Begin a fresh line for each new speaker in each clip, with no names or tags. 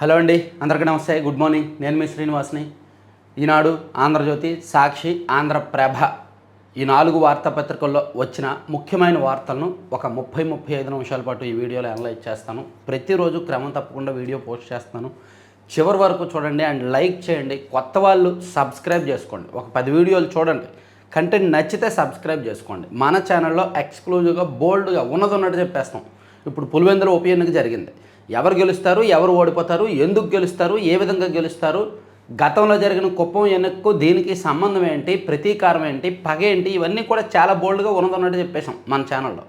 Hello అండి అందరికీ నమస్తే. Good morning. నేను మీ శ్రీనివాస్ని. ఈనాడు ఆంధ్రజ్యోతి సాక్షి ఆంధ్రప్రభ ఈ నాలుగు వార్తాపత్రికల్లో వచ్చిన ముఖ్యమైన వార్తలను ఒక ముప్పై ముప్పై ఐదు నిమిషాల పాటు ఈ వీడియోలో అనలైజ్ చేస్తాను. ప్రతిరోజు క్రమం తప్పకుండా వీడియో పోస్ట్ చేస్తాను. చివరి వరకు చూడండి అండ్ లైక్ చేయండి. కొత్త వాళ్ళు సబ్స్క్రైబ్ చేసుకోండి. ఒక పది వీడియోలు చూడండి. కంటెంట్ నచ్చితే సబ్స్క్రైబ్ చేసుకోండి. మన ఛానల్లో ఎక్స్క్లూజివ్గా బోల్డ్గా ఉన్నది ఉన్నట్టు చెప్పేస్తాం. ఇప్పుడు పులివెందుల ఉప ఎన్నిక జరిగింది. ఎవరు గెలుస్తారు ఎవరు ఓడిపోతారు ఎందుకు గెలుస్తారు ఏ విధంగా గెలుస్తారు గతంలో జరిగిన కుప్పం ఎన్నికకు దీనికి సంబంధం ఏంటి ప్రతీకారం ఏంటి పగ ఏంటి ఇవన్నీ కూడా చాలా బోల్డ్గా ఉన్నదన్నట్టు చెప్పేశాం మన ఛానల్లో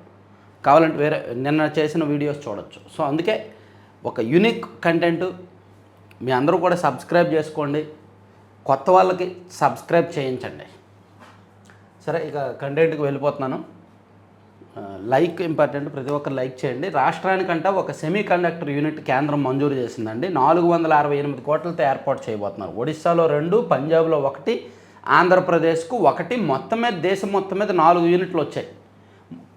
కావాలంటే వేరే నిన్న చేసిన వీడియోస్ చూడొచ్చు. సో అందుకే ఒక యూనిక్ కంటెంట్ మీ అందరూ కూడా సబ్స్క్రైబ్ చేసుకోండి. కొత్త వాళ్ళకి సబ్స్క్రైబ్ చేయించండి. సరే ఇక కంటెంట్కి వెళ్ళిపోతున్నాను. లైక్ ఇంపార్టెంట్ ప్రతి ఒక్కరు లైక్ చేయండి. రాష్ట్రానికంట ఒక సెమీ కండక్టర్ యూనిట్ కేంద్రం మంజూరు చేసిందండి. నాలుగు వందల అరవై ఎనిమిది కోట్లతో ఏర్పాటు చేయబోతున్నారు. ఒడిశాలో రెండు పంజాబ్లో ఒకటి ఆంధ్రప్రదేశ్కు ఒకటి మొత్తం మీద దేశం మొత్తం మీద నాలుగు యూనిట్లు వచ్చాయి.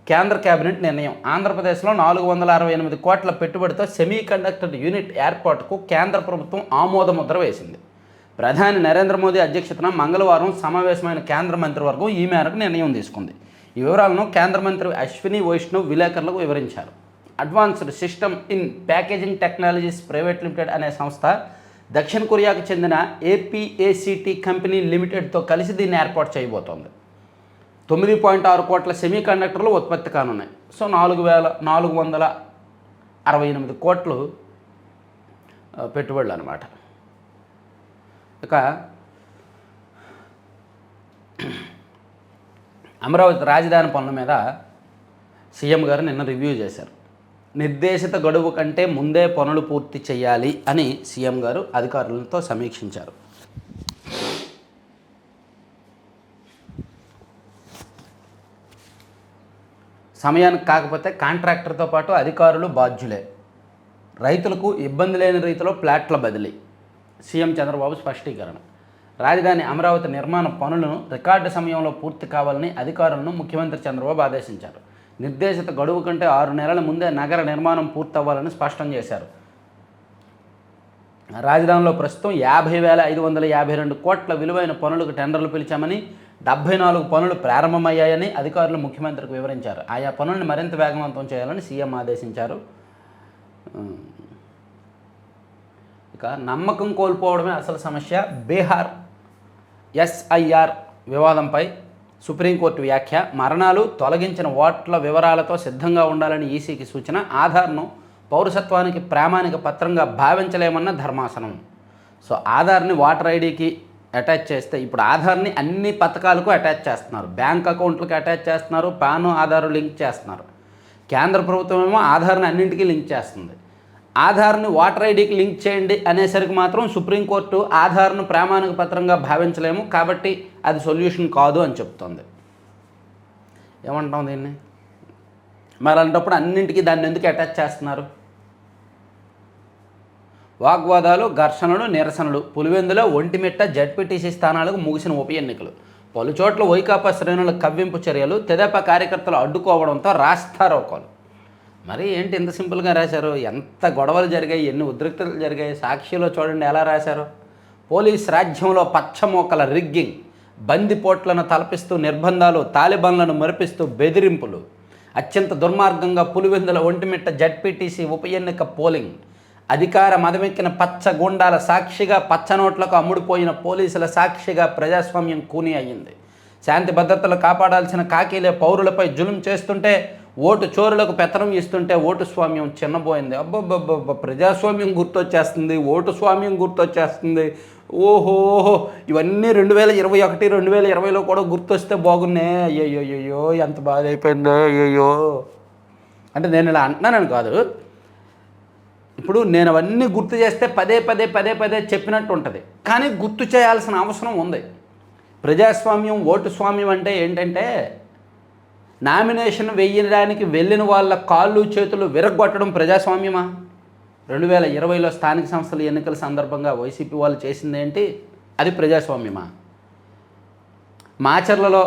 కేంద్ర కేబినెట్ నిర్ణయం. ఆంధ్రప్రదేశ్లో నాలుగు వందల అరవై ఎనిమిది కోట్ల పెట్టుబడితో సెమీ కండక్టర్ యూనిట్ ఏర్పాటుకు కేంద్ర ప్రభుత్వం ఆమోద ముద్ర వేసింది. ప్రధాని నరేంద్ర మోదీ అధ్యక్షతన మంగళవారం సమావేశమైన కేంద్ర మంత్రివర్గం ఈ మేరకు నిర్ణయం తీసుకుంది. ఈ వివరాలను కేంద్ర మంత్రి అశ్విని వైష్ణవ్ విలేకరులకు వివరించారు. Advanced system in packaging technologies private limited అనే సంస్థ దక్షిణ కొరియాకు చెందిన ఏపీఏసిటీ కంపెనీ లిమిటెడ్తో కలిసి దీన్ని ఏర్పాటు చేయబోతోంది. తొమ్మిది పాయింట్ ఆరు కోట్ల సెమీ కండక్టర్లు ఉత్పత్తి కానున్నాయి. సో నాలుగు వేల నాలుగు వందల అరవై ఎనిమిది కోట్లు పెట్టుబడులు అనమాట ఇక అమరావతి రాజధాని పనుల మీద సీఎం గారు నిన్న రివ్యూ చేశారు. నిర్దేశిత గడువు కంటే ముందే పనులు పూర్తి చేయాలి అని సీఎం గారు అధికారులతో సమీక్షించారు. సమయానికి కాకపోతే కాంట్రాక్టర్తో పాటు అధికారులు బాధ్యులే. రైతులకు ఇబ్బంది లేని రీతిలో ప్లాట్ల బదిలీ. సీఎం చంద్రబాబు స్పష్టీకరణ. రాజధాని అమరావతి నిర్మాణ పనులను రికార్డు సమయంలో పూర్తి కావాలని అధికారులను ముఖ్యమంత్రి చంద్రబాబు ఆదేశించారు. నిర్దేశిత గడువు కంటే ఆరు నెలల ముందే నగర నిర్మాణం పూర్తవ్వాలని స్పష్టం చేశారు. రాజధానిలో ప్రస్తుతం యాభై వేల ఐదు వందల యాభై రెండు కోట్ల విలువైన పనులకు టెండర్లు పిలిచామని డెబ్బై నాలుగు పనులు ప్రారంభమయ్యాయని అధికారులు ముఖ్యమంత్రికి వివరించారు. ఆయా పనులను మరింత వేగవంతం చేయాలని సీఎం ఆదేశించారు. ఇక నమ్మకం కోల్పోవడమే అసలు సమస్య. బీహార్ ఎస్ఐఆర్ వివాదంపై సుప్రీంకోర్టు వ్యాఖ్య మరణాలు తొలగించిన ఓట్ల వివరాలతో సిద్ధంగా ఉండాలని ఈసీకి సూచన ఆధార్ను పౌరసత్వానికి ప్రామాణిక పత్రంగా భావించలేమన్న ధర్మాసనం. సో ఆధార్ని ఓటర్ ఐడికి అటాచ్ చేస్తే ఇప్పుడు ఆధార్ని అన్ని పథకాలకు అటాచ్ చేస్తున్నారు. బ్యాంక్ అకౌంట్లకు అటాచ్ చేస్తున్నారు పాన్ ఆధార్ లింక్ చేస్తున్నారు. కేంద్ర ప్రభుత్వం ఏమో ఆధార్ని అన్నింటికీ లింక్ చేస్తుంది. ఆధార్ని ఓటర్ ఐడికి లింక్ చేయండి అనేసరికి మాత్రం సుప్రీంకోర్టు ఆధార్ను ప్రామాణిక పత్రంగా భావించలేము కాబట్టి అది సొల్యూషన్ కాదు అని చెప్తోంది. ఏమంటాం దీన్ని? మరి అలాంటప్పుడు అన్నింటికీ దాన్ని ఎందుకు అటాచ్ చేస్తున్నారు? వాగ్వాదాలు ఘర్షణలు నిరసనలు పులివెందులో ఒంటిమిట్ట జడ్పీటీసీ స్థానాలకు ముగిసిన ఉప ఎన్నికలు. పలుచోట్ల వైకాపా శ్రేణుల కవ్వింపు చర్యలు తెదేపా కార్యకర్తలు అడ్డుకోవడంతో రాస్తారోకాలు. మరి ఏంటి ఇంత సింపుల్గా రాశారు? ఎంత గొడవలు జరిగాయి? ఎన్ని ఉద్రిక్తతలు జరిగాయి? సాక్షిలో చూడండి ఎలా రాశారు. పోలీస్ రాజ్యంలో పచ్చమోకల రిగ్గింగ్ బందిపోట్లను తలపిస్తూ నిర్బంధాలు తాలిబాన్లను మరిపిస్తూ బెదిరింపులు అత్యంత దుర్మార్గంగా పులివెందుల ఒంటిమిట్ట జడ్పీటీసీ ఉప ఎన్నిక పోలింగ్ అధికార మదమెక్కిన పచ్చ గుండాల సాక్షిగా పచ్చనోట్లకు అమ్ముడుపోయిన పోలీసుల సాక్షిగా ప్రజాస్వామ్యం కూని అయ్యింది శాంతి భద్రతలు కాపాడాల్సిన కాకీలే పౌరులపై జులుం చేస్తుంటే ఓటు చోరులకు పెత్తనం ఇస్తుంటే ఓటు స్వామ్యం చిన్నబోయింది. అబ్బబ్బబ్బబ్బ ప్రజాస్వామ్యం గుర్తొచ్చేస్తుంది ఓటు స్వామ్యం గుర్తొచ్చేస్తుంది. ఓహో ఇవన్నీ రెండు వేల ఇరవై ఒకటి రెండు వేల ఇరవైలో కూడా గుర్తొస్తే బాగున్నే. అయ్యయ్యో ఎంత బాధ అయిపోయిందో అయ్యయ్యో. అంటే నేను ఇలా అంటున్నానని కాదు. ఇప్పుడు నేను అవన్నీ గుర్తు చేస్తే పదే పదే పదే పదే చెప్పినట్టు ఉంటుంది. కానీ గుర్తు చేయాల్సిన అవసరం ఉంది. ప్రజాస్వామ్యం ఓటు స్వామ్యం అంటే ఏంటంటే నామినేషన్ వేయడానికి వెళ్ళిన వాళ్ళ కాళ్ళు చేతులు విరగొట్టడం ప్రజాస్వామ్యమా? రెండు వేల ఇరవైలో స్థానిక సంస్థల ఎన్నికల సందర్భంగా వైసీపీ వాళ్ళు చేసిందేంటి అది ప్రజాస్వామ్యమా? మాచర్లలో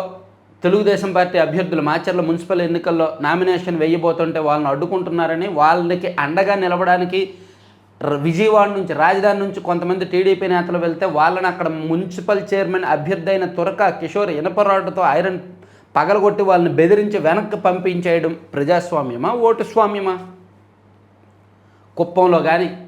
తెలుగుదేశం పార్టీ అభ్యర్థులు మాచర్ల మున్సిపల్ ఎన్నికల్లో నామినేషన్ వేయబోతుంటే వాళ్ళని అడ్డుకుంటున్నారని వాళ్ళకి అండగా నిలవడానికి విజయవాడ నుంచి రాజధాని నుంచి కొంతమంది టీడీపీ నేతలు వెళ్తే వాళ్ళని అక్కడ మున్సిపల్ చైర్మన్ అభ్యర్థి అయిన తురక కిషోర్ ఇనపరాడుతో ఐరన్ పగలగొట్టి వాళ్ళని బెదిరించి వెనక్కి పంపించేయడం ప్రజాస్వామ్యమా ఓటు స్వామ్యమా కుప్పంలో కానీ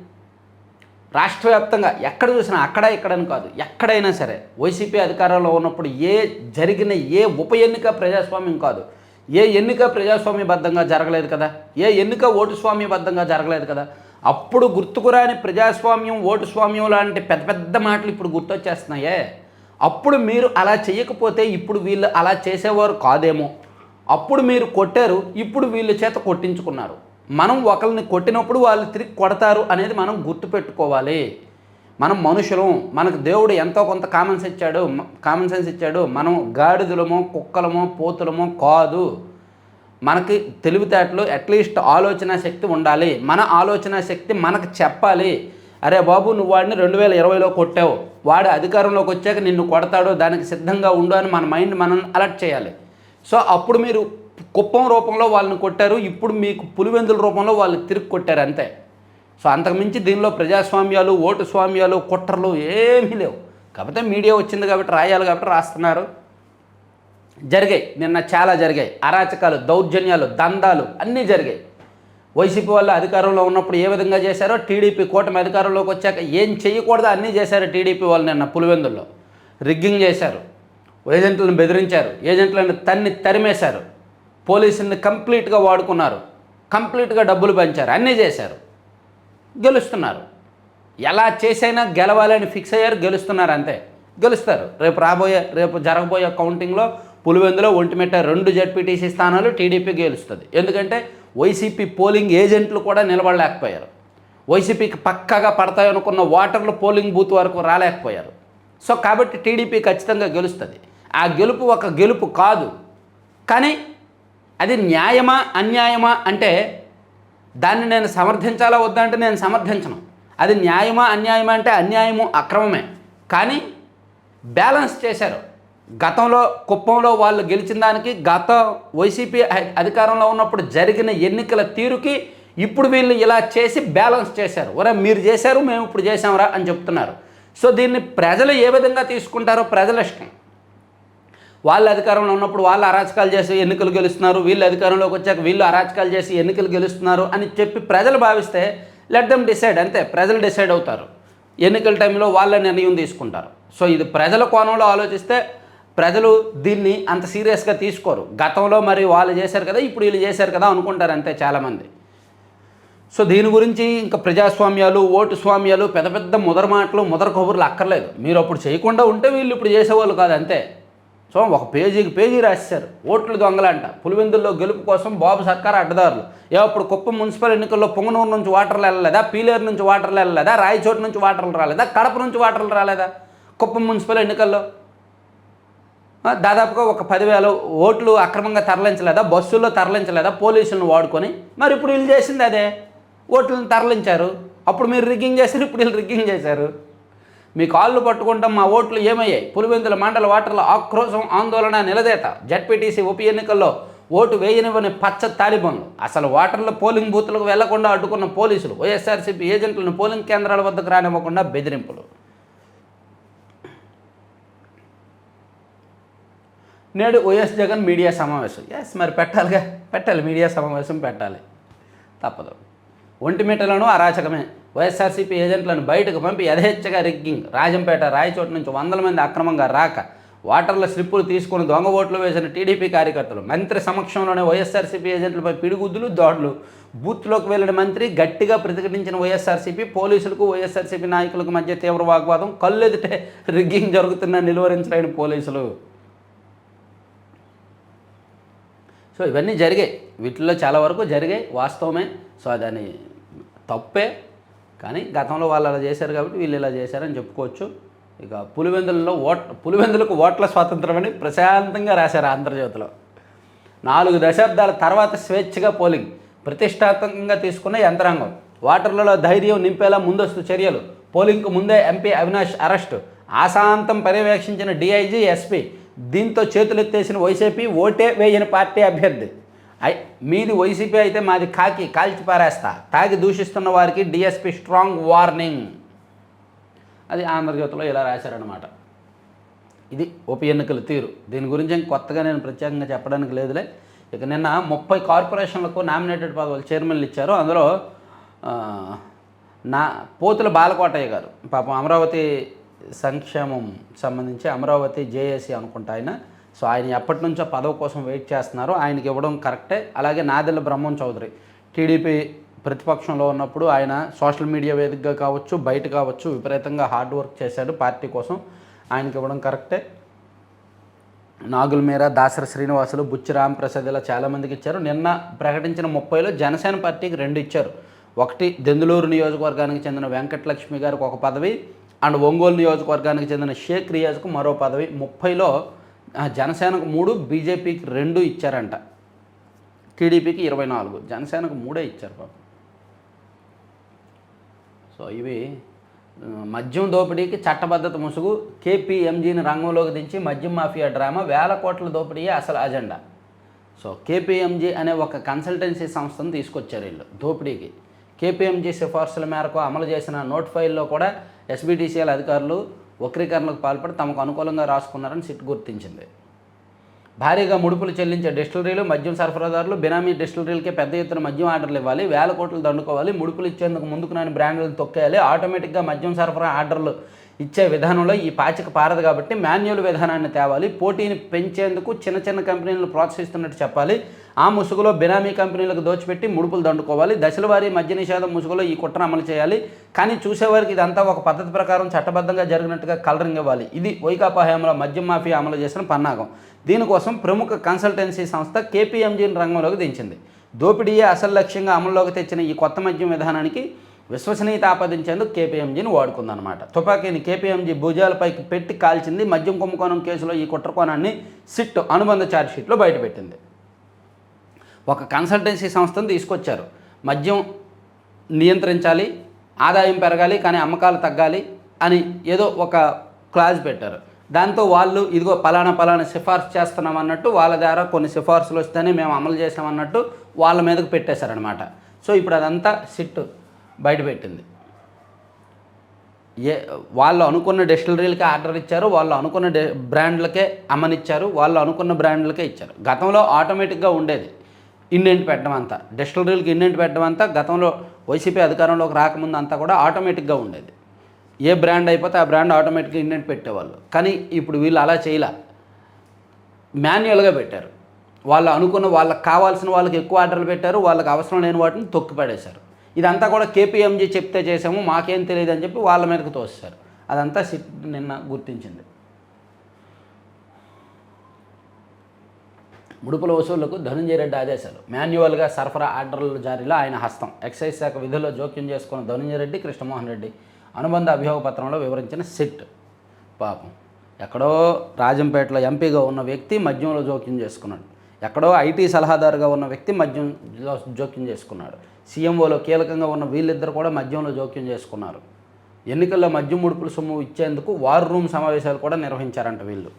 రాష్ట్ర వ్యాప్తంగా ఎక్కడ చూసినా అక్కడ ఇక్కడని కాదు ఎక్కడైనా సరే వైసీపీ అధికారంలో ఉన్నప్పుడు ఏ జరిగిన ఏ ఉప ఎన్నిక ప్రజాస్వామ్యం కాదు. ఏ ఎన్నిక ప్రజాస్వామ్యబద్ధంగా జరగలేదు కదా? ఏ ఎన్నిక ఓటు స్వామ్యబద్ధంగా జరగలేదు కదా? అప్పుడు గుర్తుకురాని ప్రజాస్వామ్యం ఓటు స్వామ్యం లాంటి పెద్ద పెద్ద మాటలు ఇప్పుడు గుర్తొచ్చేస్తున్నాయే. అప్పుడు మీరు అలా చేయకపోతే ఇప్పుడు వీళ్ళు అలా చేసేవారు కాదేమో. అప్పుడు మీరు కొట్టారు ఇప్పుడు వీళ్ళ చేత కొట్టించుకున్నారు. మనం ఒకరిని కొట్టినప్పుడు వాళ్ళు తిరిగి కొడతారు అనేది మనం గుర్తుపెట్టుకోవాలి మనం మనుషులం మనకు దేవుడు ఎంతో కొంత కామన్ సెన్స్ ఇచ్చాడు కామన్ సెన్స్ ఇచ్చాడు మనం గాడిదలమో కుక్కలమో పోతులమో కాదు. మనకి తెలివితేటలు అట్లీస్ట్ ఆలోచన శక్తి ఉండాలి. మన ఆలోచన శక్తి మనకు చెప్పాలి. అరే బాబు నువ్వు వాడిని రెండు వేల ఇరవైలో కొట్టావు. వాడు అధికారంలోకి వచ్చాక నిన్ను కొడతాడు దానికి సిద్ధంగా ఉండు అని మన మైండ్ మనం అలర్ట్ చేయాలి. సో అప్పుడు మీరు కుప్పం రూపంలో వాళ్ళని కొట్టారు. ఇప్పుడు మీకు పులివెందుల రూపంలో వాళ్ళు తిరిగి కొట్టారు అంతే. సో అంతకుమించి దీనిలో ప్రజాస్వామ్యాలు ఓటు స్వామ్యాలు కుట్రలు ఏమీ లేవు. కాకపోతే మీడియా వచ్చింది కాబట్టి రాయాలి కాబట్టి రాస్తున్నారు. జరిగాయి. నిన్న చాలా జరిగాయి. అరాచకాలు దౌర్జన్యాలు దందాలు అన్నీ జరిగాయి. వైసీపీ వాళ్ళు అధికారంలో ఉన్నప్పుడు ఏ విధంగా చేశారో టీడీపీ కూటమి అధికారంలోకి వచ్చాక ఏం చేయకూడదో అన్నీ చేశారు టీడీపీ వాళ్ళు నిన్న పులివెందుల్లో. రిగ్గింగ్ చేశారు. ఏజెంట్లను బెదిరించారు. ఏజెంట్లను తన్ని తరిమేశారు. పోలీసుల్ని కంప్లీట్గా వాడుకున్నారు. కంప్లీట్గా డబ్బులు పంచారు. అన్నీ చేశారు. గెలుస్తున్నారు. ఎలా చేసైనా గెలవాలని ఫిక్స్ అయ్యారు. గెలుస్తున్నారు అంతే. గెలుస్తారు. రేపు రాబోయే రేపు జరగబోయే కౌంటింగ్లో పులివెందులో ఒంటిమిట్ట రెండు జడ్పీటీసీ స్థానాలు టీడీపీ గెలుస్తుంది. ఎందుకంటే వైసీపీ పోలింగ్ ఏజెంట్లు కూడా నిలబడలేకపోయారు. వైసీపీకి పక్కాగా పడతాయనుకున్న ఓటర్లు పోలింగ్ బూత్ వరకు రాలేకపోయారు. సో కాబట్టి టీడీపీ ఖచ్చితంగా గెలుస్తుంది. ఆ గెలుపు ఒక గెలుపు కాదు. కానీ అది న్యాయమా అన్యాయమా అంటే దాన్ని నేను సమర్థించాలా వద్దా అంటే నేను సమర్థించను. అది న్యాయమా అన్యాయమా అంటే అన్యాయము అక్రమమే. కానీ బ్యాలెన్స్ చేశారు. గతంలో కుప్పంలో వాళ్ళు గెలిచిన దానికి గత వైసీపీ అధికారంలో ఉన్నప్పుడు జరిగిన ఎన్నికల తీరుకి ఇప్పుడు వీళ్ళు ఇలా చేసి బ్యాలెన్స్ చేశారు. ఒరే మీరు చేశారు మేము ఇప్పుడు చేసాంరా అని చెప్తున్నారు. సో దీన్ని ప్రజలు ఏ విధంగా తీసుకుంటారో ప్రజల ఇష్టం. వాళ్ళు అధికారంలో ఉన్నప్పుడు వాళ్ళు అరాచకాలు చేసి ఎన్నికలు గెలుస్తున్నారు వీళ్ళు అధికారంలోకి వచ్చాక వీళ్ళు అరాచకాలు చేసి ఎన్నికలు గెలుస్తున్నారు అని చెప్పి ప్రజలు భావిస్తే లెట్ దెమ్ డిసైడ్ అంతే ప్రజలు డిసైడ్ అవుతారు. ఎన్నికల టైంలో వాళ్ళ నిర్ణయం తీసుకుంటారు. సో ఇది ప్రజల కోణంలో ఆలోచిస్తే ప్రజలు దీన్ని అంత సీరియస్గా తీసుకోరు. గతంలో మరి వాళ్ళు చేశారు కదా ఇప్పుడు వీళ్ళు చేశారు కదా అనుకుంటారు అంతే చాలామంది. సో దీని గురించి ఇంకా ప్రజాస్వామ్యాలు ఓటు స్వామ్యాలు పెద్ద పెద్ద ముదర మాటలు ముదర కబుర్లు అక్కర్లేదు. మీరు అప్పుడు చేయకుండా ఉంటే వీళ్ళు ఇప్పుడు చేసేవాళ్ళు కాదు అంతే. సో ఒక పేజీకి పేజీ రాశారు ఓట్లు దొంగలంట. పులివెందుల్లో గెలుపు కోసం బాబు సర్కార్ అడ్డదారులు. ఏ అప్పుడు కుప్పం మున్సిపల్ ఎన్నికల్లో పొంగనూరు నుంచి వాటర్లు వెళ్ళలేదా? పీలేరు నుంచి వాటర్లు వెళ్ళలేదా? రాయచోటు నుంచి వాటర్లు రాలేదా? కడప నుంచి వాటర్లు రాలేదా? కుప్పం మున్సిపల్ ఎన్నికల్లో? దాదాపుగా ఒక పదివేల ఓట్లు అక్రమంగా తరలించలేదా? బస్సుల్లో తరలించలేదా? పోలీసులను వాడుకొని? మరి ఇప్పుడు వీళ్ళు చేసింది అదే. ఓట్లను తరలించారు. అప్పుడు మీరు రిగ్గింగ్ చేశారు ఇప్పుడు వీళ్ళు రిగ్గింగ్ చేశారు. మీ కాళ్ళు పట్టుకుంటాం మా ఓట్లు ఏమయ్యాయి? పులివెందుల మండల ఓటర్ల ఆక్రోశం ఆందోళన నిలదేత. జడ్పీటీసీ ఉప ఎన్నికల్లో ఓటు వేయనివ్వని పచ్చ తాలిబన్లు. అసలు ఓటర్ల పోలింగ్ బూత్లకు వెళ్ళకుండా అడ్డుకున్న పోలీసులు వైఎస్ఆర్సీపీ ఏజెంట్లను పోలింగ్ కేంద్రాల వద్దకు రానివ్వకుండా బెదిరింపులు. నేడు వైఎస్ జగన్ మీడియా సమావేశం. ఎస్ మరి పెట్టాలిగా? పెట్టాలి. మీడియా సమావేశం పెట్టాలి. తప్పదు. ఒంటిమిటలను అరాచకమే. వైఎస్ఆర్సీపీ ఏజెంట్లను బయటకు పంపి యథేచ్ఛగా రిగ్గింగ్. రాజంపేట రాయచోట నుంచి వందల మంది అక్రమంగా రాక వాటర్ల స్లిప్పులు తీసుకుని దొంగ ఓట్లు వేసిన టీడీపీ కార్యకర్తలు మంత్రి సమక్షంలోనే వైఎస్ఆర్సీపీ ఏజెంట్లపై పిడిగుద్దులు దాడులు. బూత్లోకి వెళ్ళిన మంత్రి గట్టిగా ప్రతిఘటించిన వైఎస్ఆర్సీపీ పోలీసులకు వైఎస్ఆర్సీపీ నాయకులకు మధ్య తీవ్ర వాగ్వాదం. కళ్ళెదుటే రిగ్గింగ్ జరుగుతున్న నిలువరించలేని పోలీసులు. సో ఇవన్నీ జరిగాయి. వీటిల్లో చాలా వరకు జరిగాయి. వాస్తవమే. సో దాని తప్పే. కానీ గతంలో వాళ్ళు అలా చేశారు కాబట్టి వీళ్ళు ఇలా చేశారని చెప్పుకోవచ్చు. ఇక పులివెందులలో ఓట్ పులివెందులకు ఓట్ల స్వాతంత్రం అని ప్రశాంతంగా రాశారు ఆంధ్రజ్యోతిలో. నాలుగు దశాబ్దాల తర్వాత స్వేచ్ఛగా పోలింగ్ ప్రతిష్టాత్మకంగా తీసుకున్న యంత్రాంగం ఓటర్లలో ధైర్యం నింపేలా ముందస్తు చర్యలు పోలింగ్కు ముందే ఎంపీ అవినాష్ అరెస్టు ఆశాంతం పర్యవేక్షించిన డీఐజీ ఎస్పీ దీంతో చేతులెత్తేసిన వైసీపీ ఓటే వేయని పార్టీ అభ్యర్థి. ఐ మీది వైసీపీ అయితే మాది కాకి కాల్చి పారేస్తా. తాగి దూషిస్తున్న వారికి డిఎస్పీ స్ట్రాంగ్ వార్నింగ్. అది ఆంధ్రజ్యోతిలో ఇలా రాశారనమాట ఇది ఉప ఎన్నికల తీరు. దీని గురించి కొత్తగా నేను ప్రత్యేకంగా చెప్పడానికి లేదులే. ఇక నిన్న ముప్పై కార్పొరేషన్లకు నామినేటెడ్ పదవులు చైర్మన్లు ఇచ్చారు. అందులో నా పోతుల బాలకోటయ్య గారు. పాపం అమరావతి సంక్షేమం సంబంధించి అమరావతి జేఏసీ అనుకుంటా ఆయన. సో ఆయన ఎప్పటి నుంచో పదవి కోసం వెయిట్ చేస్తున్నారు. ఆయనకి ఇవ్వడం కరెక్టే. అలాగే నాదెల్ల బ్రహ్మం చౌదరి. టీడీపీ ప్రతిపక్షంలో ఉన్నప్పుడు ఆయన సోషల్ మీడియా వేదికగా కావచ్చు బయట కావచ్చు విపరీతంగా హార్డ్ వర్క్ చేశాడు పార్టీ కోసం. ఆయనకి ఇవ్వడం కరెక్టే. నాగుల మీర దాసర శ్రీనివాసులు బుచ్చి రామప్రసాద్ ఇలా చాలామందికి ఇచ్చారు. నిన్న ప్రకటించిన ముప్పైలో జనసేన పార్టీకి రెండు ఇచ్చారు. ఒకటి దెందులూరు నియోజకవర్గానికి చెందిన వెంకటలక్ష్మి గారికి ఒక పదవి అండ్ ఒంగోలు నియోజకవర్గానికి చెందిన షేక్ రియాజ్కు మరో పదవి. ముప్పైలో జనసేనకు మూడు బీజేపీకి రెండు ఇచ్చారంట. టీడీపీకి ఇరవై నాలుగు. జనసేనకు మూడే ఇచ్చారు పాపం. సో ఇవి మద్యం దోపిడీకి చట్టబద్ధత ముసుగు. కేపీఎంజీని రంగంలోకి దించి మద్యం మాఫియా డ్రామా వేల కోట్ల దోపిడీయే అసలు అజెండా. సో కేపీఎంజీ అనే ఒక కన్సల్టెన్సీ సంస్థను తీసుకొచ్చారు వీళ్ళు దోపిడీకి. కేపీఎంజీ సిఫార్సుల మేరకు అమలు చేసిన నోట్ ఫైల్లో కూడా ఎస్బీటీసీఎల్ అధికారులు వక్రీకరణకు పాల్పడి తమకు అనుకూలంగా రాసుకున్నారని సిట్ గుర్తించింది. భారీగా ముడుపులు చెల్లించే డిస్టిలరీలు మద్యం సరఫరాదారులు బినామీ డిస్టిలరీలకే పెద్ద ఎత్తున మద్యం ఆర్డర్లు ఇవ్వాలి వేల కోట్లు దండుకోవాలి ముడుపులు ఇచ్చేందుకు ముందుకు నాని బ్రాండ్లను తొక్కేయాలి ఆటోమేటిక్గా మద్యం సరఫరా ఆర్డర్లు ఇచ్చే విధానంలో ఈ పాచిక పారదు కాబట్టి మాన్యువల్ విధానాన్ని తేవాలి పోటీని పెంచేందుకు చిన్న చిన్న కంపెనీలను ప్రోత్సహిస్తున్నట్టు చెప్పాలి ఆ ముసుగులో బినామీ కంపెనీలకు దోచిపెట్టి ముడుపులు దండుకోవాలి. దశల వారీ మద్య నిషేధం ముసుగులో ఈ కుట్ర అమలు చేయాలి. కానీ చూసేవారికి ఇదంతా ఒక పద్ధతి ప్రకారం చట్టబద్ధంగా జరిగినట్టుగా కలరింగ్ ఇవ్వాలి. ఇది వైకాపా హయాంలో మద్యం మాఫియా అమలు చేసిన పన్నాగం. దీనికోసం ప్రముఖ కన్సల్టెన్సీ సంస్థ కేపీఎంజీని రంగంలోకి దించింది. దోపిడీయే అసలు లక్ష్యంగా అమల్లోకి తెచ్చిన ఈ కొత్త మద్యం విధానానికి విశ్వసనీయత ఆపాదించేందుకు కేపీఎంజీని వాడుకుందనమాట తుపాకీని కేపీఎంజీ భుజాలపైకి పెట్టి కాల్చింది. మద్యం కుంభకోణం కేసులో ఈ కుట్రకోణాన్ని సిట్ అనుబంధ ఛార్జ్షీట్లో బయటపెట్టింది. ఒక కన్సల్టెన్సీ సంస్థను తీసుకొచ్చారు. మద్యం నియంత్రించాలి ఆదాయం పెరగాలి కానీ అమ్మకాలు తగ్గాలి అని ఏదో ఒక క్లాజ్ పెట్టారు. దాంతో వాళ్ళు ఇదిగో పలానా పలానా సిఫార్సు చేస్తున్నాం అన్నట్టు వాళ్ళ ద్వారా కొన్ని సిఫార్సులు వస్తేనే మేము అమలు చేసామన్నట్టు వాళ్ళ మీదకు పెట్టేశారనమాట సో ఇప్పుడు అదంతా సిట్ బయటపెట్టింది ఏ వాళ్ళు అనుకున్న డెస్టిలరీలకే ఆర్డర్ ఇచ్చారు వాళ్ళు అనుకున్న డె బ్రాండ్లకే అమ్మనిచ్చారు వాళ్ళు అనుకున్న బ్రాండ్లకే ఇచ్చారు. గతంలో ఆటోమేటిక్గా ఉండేది. ఇండెంట్ పెట్టడం అంతా డిస్టిలరీలకు ఇండెంట్ పెట్టడం అంతా గతంలో వైసీపీ అధికారంలోకి రాకముందు అంతా కూడా ఆటోమేటిక్గా ఉండేది. ఏ బ్రాండ్ అయిపోతే ఆ బ్రాండ్ ఆటోమేటిక్గా ఇండెంట్ పెట్టేవాళ్ళు. కానీ ఇప్పుడు వీళ్ళు అలా చేయలే. మాన్యువల్గా పెట్టారు. వాళ్ళు అనుకున్న వాళ్ళకి కావాల్సిన వాళ్ళకి ఎక్కువ ఆర్డర్లు పెట్టారు. వాళ్ళకి అవసరం లేని వాటిని తొక్కి పడేశారు. ఇదంతా కూడా కేపీఎంజీ చెప్తే చేసాము మాకేం తెలియదు అని చెప్పి వాళ్ళ మీదకి తోస్తారు అదంతా సిట్ నిన్న గుర్తించింది. ముడుపుల వసూళ్ళకు ధనంజయ రెడ్డి ఆదేశాలు. మాన్యువల్గా సరఫరా ఆర్డర్ల జారీలో ఆయన హస్తం. ఎక్సైజ్ శాఖ విధుల్లో జోక్యం చేసుకున్న ధనంజయ రెడ్డి కృష్ణమోహన్ రెడ్డి అనుబంధ అభియోగ పత్రంలో వివరించిన సిట్. పాపం. ఎక్కడో రాజంపేటలో ఎంపీగా ఉన్న వ్యక్తి మద్యంలో జోక్యం చేసుకున్నాడు. ఎక్కడో ఐటీ సలహాదారుగా ఉన్న వ్యక్తి మద్యంలో జోక్యం చేసుకున్నాడు. సీఎంఓలో కీలకంగా ఉన్న వీళ్ళిద్దరు కూడా మద్యంలో జోక్యం చేసుకున్నారు. ఎన్నికల్లో మద్యం ముడుపుల సొమ్ము ఇచ్చేందుకు వార్ రూమ్ సమావేశాలు కూడా నిర్వహించారంట వీళ్ళు.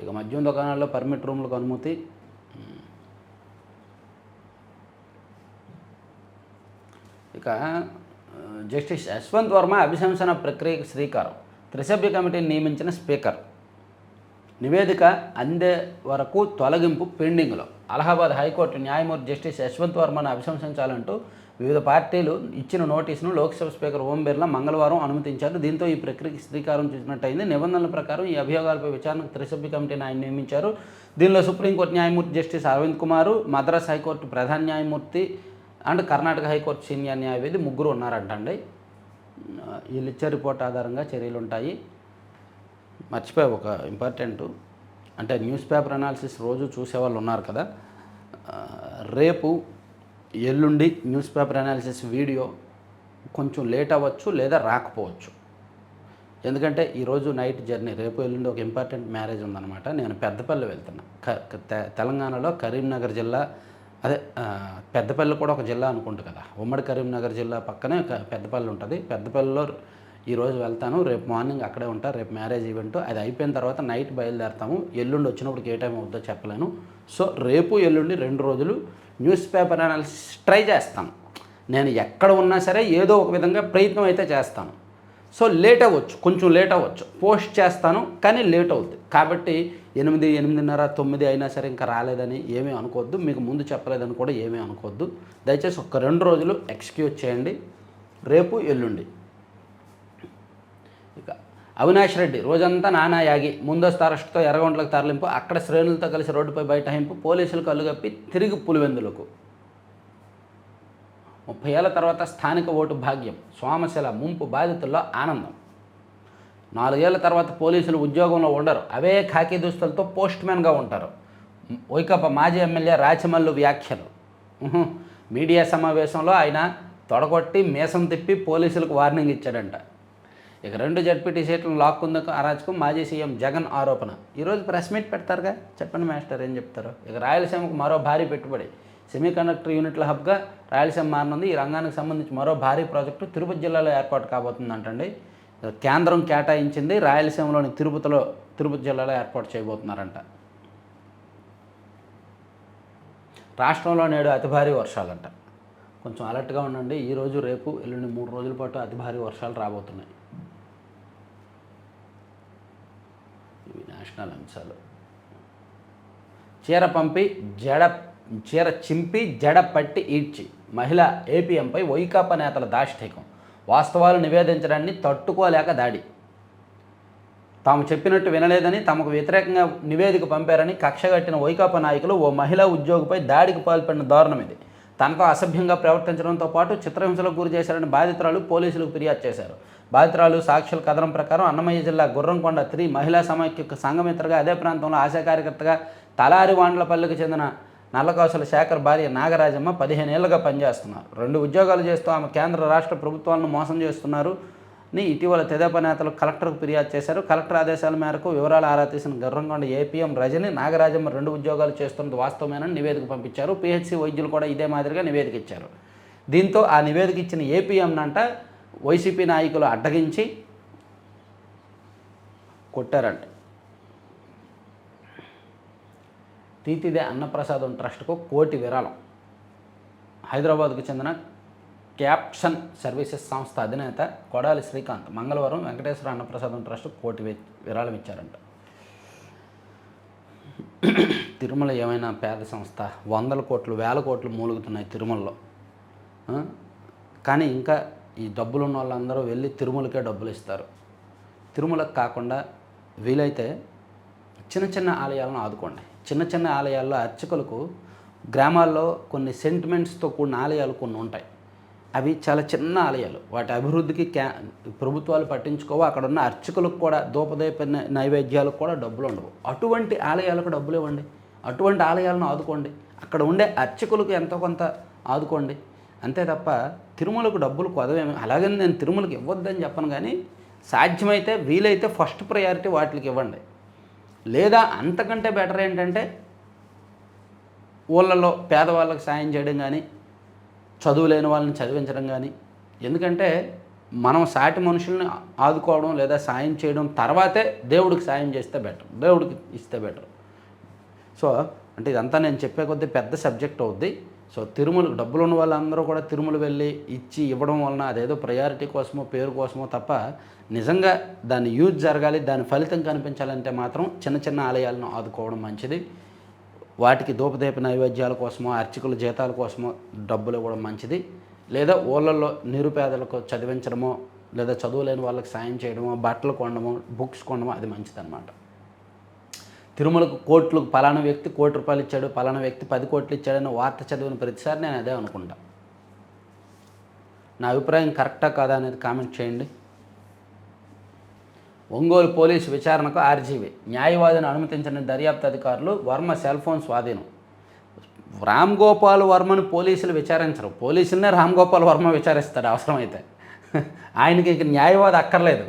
ఇక మద్యం దుకాణాల్లో పర్మిట్ రూమ్లకు అనుమతి. ఇక జస్టిస్ యశ్వంత్ వర్మ అభిశంసన ప్రక్రియకు శ్రీకారం. త్రిసభ్య కమిటీని నియమించిన స్పీకర్. నివేదిక అందే వరకు తొలగింపు పెండింగ్లో. అలహాబాద్ హైకోర్టు న్యాయమూర్తి జస్టిస్ యశ్వంత్ వర్మను అభిశంసించాలంటూ వివిధ పార్టీలు ఇచ్చిన నోటీసును లోక్సభ స్పీకర్ ఓం బిర్లా మంగళవారం అనుమతించారు. దీంతో ఈ ప్రక్రియకి శ్రీకారం చూసినట్టయింది నిబంధనల ప్రకారం ఈ అభియోగాలపై విచారణకు త్రిసభ్య కమిటీని ఆయన నియమించారు. దీనిలో సుప్రీంకోర్టు న్యాయమూర్తి justice Arvind Kumar Madras high court ప్రధాన న్యాయమూర్తి and Karnataka high court senior న్యాయవేది ముగ్గురు ఉన్నారంటండి. వీళ్ళు ఇచ్చే రిపోర్ట్ ఆధారంగా చర్యలు ఉంటాయి. మర్చిపోయి ఒక ఇంపార్టెంట్. అంటే న్యూస్ పేపర్ అనాలిసిస్ రోజు చూసేవాళ్ళు ఉన్నారు కదా. రేపు ఎల్లుండి న్యూస్ పేపర్ అనాలిసిస్ వీడియో కొంచెం లేట్ అవ్వచ్చు లేదా రాకపోవచ్చు. ఎందుకంటే ఈరోజు నైట్ జర్నీ రేపు ఎల్లుండి ఒక ఇంపార్టెంట్ మ్యారేజ్ ఉందన్నమాట. నేను పెద్దపల్లి వెళ్తున్నా. క- తె- తెలంగాణలో కరీంనగర్ జిల్లా అదే పెద్దపల్లి కూడా ఒక జిల్లా అనుకుంటు కదా. ఉమ్మడి కరీంనగర్ జిల్లా పక్కనే పెద్దపల్లి ఉంటుంది. పెద్దపల్లిలో ఈరోజు వెళ్తాను. రేపు మార్నింగ్ అక్కడే ఉంటా. రేపు మ్యారేజ్ ఈవెంట్. అది అయిపోయిన తర్వాత నైట్ బయలుదేరతాము. ఎల్లుండి వచ్చినప్పుడు ఏ టైం అవుద్దో చెప్పలేను. సో రేపు ఎల్లుండి రెండు రోజులు న్యూస్ పేపర్ అనాలిసిస్ ట్రై చేస్తాను. నేను ఎక్కడ ఉన్నా సరే ఏదో ఒక విధంగా ప్రయత్నం అయితే చేస్తాను. సో లేట్ అవ్వచ్చు. కొంచెం లేట్ అవ్వచ్చు. పోస్ట్ చేస్తాను కానీ లేట్ అవుద్ది. కాబట్టి ఎనిమిది ఎనిమిదిన్నర తొమ్మిది అయినా సరే ఇంకా రాలేదని ఏమీ అనుకోవద్దు. మీకు ముందు చెప్పలేదని కూడా ఏమీ అనుకోవద్దు. దయచేసి ఒక రెండు రోజులు ఎక్స్క్యూజ్ చేయండి. రేపు ఎల్లుండి. అవినాష్ రెడ్డి రోజంతా నానా యాగి ముందస్తు అరెస్టుతో ఎర్రగొండలకు తరలింపు అక్కడ శ్రేణులతో కలిసి రోడ్డుపై బైఠాయింపు పోలీసులు కళ్ళుగప్పి తిరిగి పులివెందులకు. ముప్పై ఏళ్ళ తర్వాత స్థానిక ఓటు భాగ్యం సోమశిల ముంపు బాధితుల్లో ఆనందం. నాలుగేళ్ళ తర్వాత పోలీసులు ఉద్యోగంలో ఉండరు అవే ఖాకీ దుస్తులతో పోస్ట్ మ్యాన్గా ఉంటారు. వైకాపా మాజీ ఎమ్మెల్యే రాచమల్లు వ్యాఖ్యలు. మీడియా సమావేశంలో ఆయన తొడగొట్టి మీసం తిప్పి పోలీసులకు వార్నింగ్ ఇచ్చాడంట. ఇక రెండు జడ్పీటీ సీట్లను లాక్కుందుకు అరాచకం మాజీ సీఎం జగన్ ఆరోపణ. ఈరోజు ప్రెస్ మీట్ పెడతారుగా? చెప్పండి మాస్టర్ ఏం చెప్తారు? ఇక రాయలసీమకు మరో భారీ పెట్టుబడి. సెమీకండక్టర్ యూనిట్ల హబ్గా రాయలసీమ మారనుంది. ఈ రంగానికి సంబంధించి మరో భారీ ప్రాజెక్టు తిరుపతి జిల్లాలో ఏర్పాటు కాబోతుందంటండి కేంద్రం కేటాయించింది. రాయలసీమలోని తిరుపతిలో తిరుపతి జిల్లాలో ఏర్పాటు చేయబోతున్నారంట. రాష్ట్రంలో నేడు అతి భారీ వర్షాలంట. కొంచెం అలర్ట్గా ఉండండి. ఈరోజు రేపు ఎల్లుండి మూడు రోజుల పాటు అతి భారీ వర్షాలు రాబోతున్నాయి. ఇవి అంశాలు. చీర పంపి జడ చీర చింపి జడ పట్టి ఈడ్చి. మహిళ ఏపీఎంపై వైకాపా నేతల దాష్టికం. వాస్తవాలు నివేదించడాన్ని తట్టుకోలేక దాడి. తాము చెప్పినట్టు వినలేదని తమకు వ్యతిరేకంగా నివేదిక పంపారని కక్షగట్టిన వైకాపా నాయకులు ఓ మహిళా ఉద్యోగిపై దాడికి పాల్పడిన దారుణం ఇది. తనతో అసభ్యంగా ప్రవర్తించడంతో పాటు చిత్రహింసలకు గురి చేశారని బాధితురాలు పోలీసులకు ఫిర్యాదు చేశారు. బాధితురాలు సాక్షుల కథనం ప్రకారం అన్నమయ్య జిల్లా గుర్రంకొండ త్రీ మహిళా సమైక్య సంఘమిత్రగా అదే ప్రాంతంలో ఆశా కార్యకర్తగా తలారి వాండ్లపల్లికి చెందిన నల్లకాసుల శేఖర్ భార్య నాగరాజమ్మ పదిహేను ఏళ్ళుగా పనిచేస్తున్నారు. రెండు ఉద్యోగాలు చేస్తూ ఆమె కేంద్ర రాష్ట్ర ప్రభుత్వాలను మోసం చేస్తున్నారు. అని ఇటీవల తెదేపా నేతలు కలెక్టర్కు ఫిర్యాదు చేశారు. కలెక్టర్ ఆదేశాల మేరకు వివరాలు ఆరా తీసిన గర్వంగొండ ఏపీఎం రజని నాగరాజమ్మ రెండు ఉద్యోగాలు చేస్తున్నది వాస్తవమేనని నివేదిక పంపించారు. పిహెచ్సి వైద్యులు కూడా ఇదే మాదిరిగా నివేదిక ఇచ్చారు. దీంతో ఆ నివేదిక ఇచ్చిన ఏపీఎంనంట వైసీపీ నాయకులు అడ్డగించి కొట్టారంట. తీతిదే అన్నప్రసాదం ట్రస్ట్కు కోటి విరాళం. హైదరాబాద్కు చెందిన క్యాప్షన్ సర్వీసెస్ సంస్థ అధినేత కొడాలి శ్రీకాంత్ మంగళవారం వెంకటేశ్వర అన్నప్రసాదం ట్రస్ట్ కోటి విరాళం ఇచ్చారంట. తిరుమల ఏమైనా పేద సంస్థ? వందల కోట్లు వేల కోట్లు మూలుగుతున్నాయి తిరుమలలో. కానీ ఇంకా ఈ డబ్బులు ఉన్న వాళ్ళందరూ వెళ్ళి తిరుమలకే డబ్బులు ఇస్తారు తిరుమలకు కాకుండా వీలైతే చిన్న చిన్న ఆలయాలను ఆదుకోండి. చిన్న చిన్న ఆలయాల్లో అర్చకులకు గ్రామాల్లో కొన్ని సెంటిమెంట్స్తో కూడిన ఆలయాలు కొన్ని ఉంటాయి. అవి చాలా చిన్న ఆలయాలు. వాటి అభివృద్ధికి క్యా ప్రభుత్వాలు పట్టించుకోవు. అక్కడ ఉన్న అర్చకులకు కూడా దూపదీప నైవేద్యాలకు కూడా డబ్బులు ఉండవు. అటువంటి ఆలయాలకు డబ్బులు ఇవ్వండి. అటువంటి ఆలయాలను ఆదుకోండి. అక్కడ ఉండే అర్చకులకు ఎంతో కొంత ఆదుకోండి. అంతే తప్ప తిరుమలకు డబ్బులు కొదవేమి అలాగని నేను తిరుమలకి ఇవ్వద్దని చెప్పను కానీ సాధ్యమైతే వీలైతే ఫస్ట్ ప్రయారిటీ వాటికి ఇవ్వండి. లేదా అంతకంటే బెటర్ ఏంటంటే ఊళ్ళలో పేదవాళ్ళకి సాయం చేయడం కానీ చదువు లేని వాళ్ళని చదివించడం కానీ ఎందుకంటే మనం సాటి మనుషుల్ని ఆదుకోవడం లేదా సాయం చేయడం తర్వాతే దేవుడికి సాయం చేస్తే బెటర్ దేవుడికి ఇస్తే బెటర్. సో అంటే ఇదంతా నేను చెప్పే కొద్దీ పెద్ద సబ్జెక్ట్ అవుద్ది. సో తిరుమల డబ్బులు ఉన్న వాళ్ళందరూ కూడా తిరుమల వెళ్ళి ఇచ్చి ఇవ్వడం వలన అదేదో ప్రయారిటీ కోసమో పేరు కోసమో తప్ప నిజంగా దాని యూజ్ జరగాలి దాని ఫలితం కనిపించాలంటే మాత్రం చిన్న చిన్న ఆలయాలను ఆదుకోవడం మంచిది. వాటికి ధూపదీప నైవేద్యాల కోసమో అర్చకుల జీతాల కోసమో డబ్బులు ఇవ్వడం మంచిది. లేదా ఊళ్ళల్లో నిరుపేదలకు చదివించడమో లేదా చదువులేని వాళ్ళకి సాయం చేయడమో బట్టలు కొనడమో బుక్స్ కొనడమో అది మంచిదన్నమాట. తిరుమలకు కోట్లు పలానా వ్యక్తి కోటి రూపాయలు ఇచ్చాడు పలానా వ్యక్తి పది కోట్లు ఇచ్చాడని వార్త చదివిన ప్రతిసారి నేను అదే అనుకుంటా. నా అభిప్రాయం కరెక్టా కాదా అనేది కామెంట్ చేయండి. ఒంగోలు పోలీసు విచారణకు ఆర్జీవీ. న్యాయవాదిని అనుమతించిన దర్యాప్తు అధికారులు వర్మ సెల్ ఫోన్ స్వాధీనం. రామ్ గోపాల్ వర్మను పోలీసులు విచారించరు. పోలీసులనే రామ్ గోపాల్ వర్మ విచారిస్తాడు అవసరమైతే. ఆయనకి ఇక న్యాయవాది అక్కర్లేదు.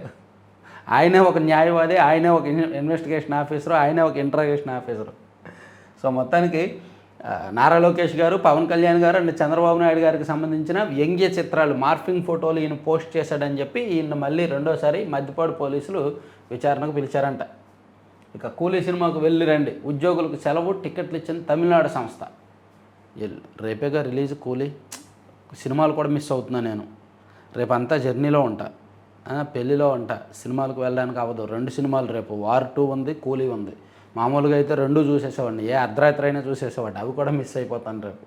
ఆయనే ఒక న్యాయవాది ఆయనే ఒక ఇన్వెస్టిగేషన్ ఆఫీసరు ఆయనే ఒక ఇంటరాగేషన్ ఆఫీసరు సో మొత్తానికి నారా లోకేష్ గారు పవన్ కళ్యాణ్ గారు అండ్ చంద్రబాబు నాయుడు గారికి సంబంధించిన వ్యంగ్య చిత్రాలు మార్ఫింగ్ ఫోటోలు ఈయన పోస్ట్ చేశాడని చెప్పి ఈయన మళ్ళీ రెండోసారి మద్దిపాడు పోలీసులు విచారణకు పిలిచారంట. ఇక కూలీ సినిమాకు వెళ్ళి రండి. ఉద్యోగులకు సెలవు టికెట్లు ఇచ్చిన తమిళనాడు సంస్థ. రేపేగా రిలీజ్ కూలీ. సినిమాలు కూడా మిస్ అవుతున్నా నేను. రేపంతా జర్నీలో ఉంటా. పెళ్ళిలో ఉంటా. సినిమాలకు వెళ్ళడానికి అవ్వదు. రెండు సినిమాలు రేపు. వార్ టూ ఉంది కూలీ ఉంది. మామూలుగా అయితే రెండు చూసేసేవాడిని. ఏ అర్ధరాత్రి అయినా చూసేసేవాడిని. అవి కూడా మిస్ అయిపోతాను రేపు.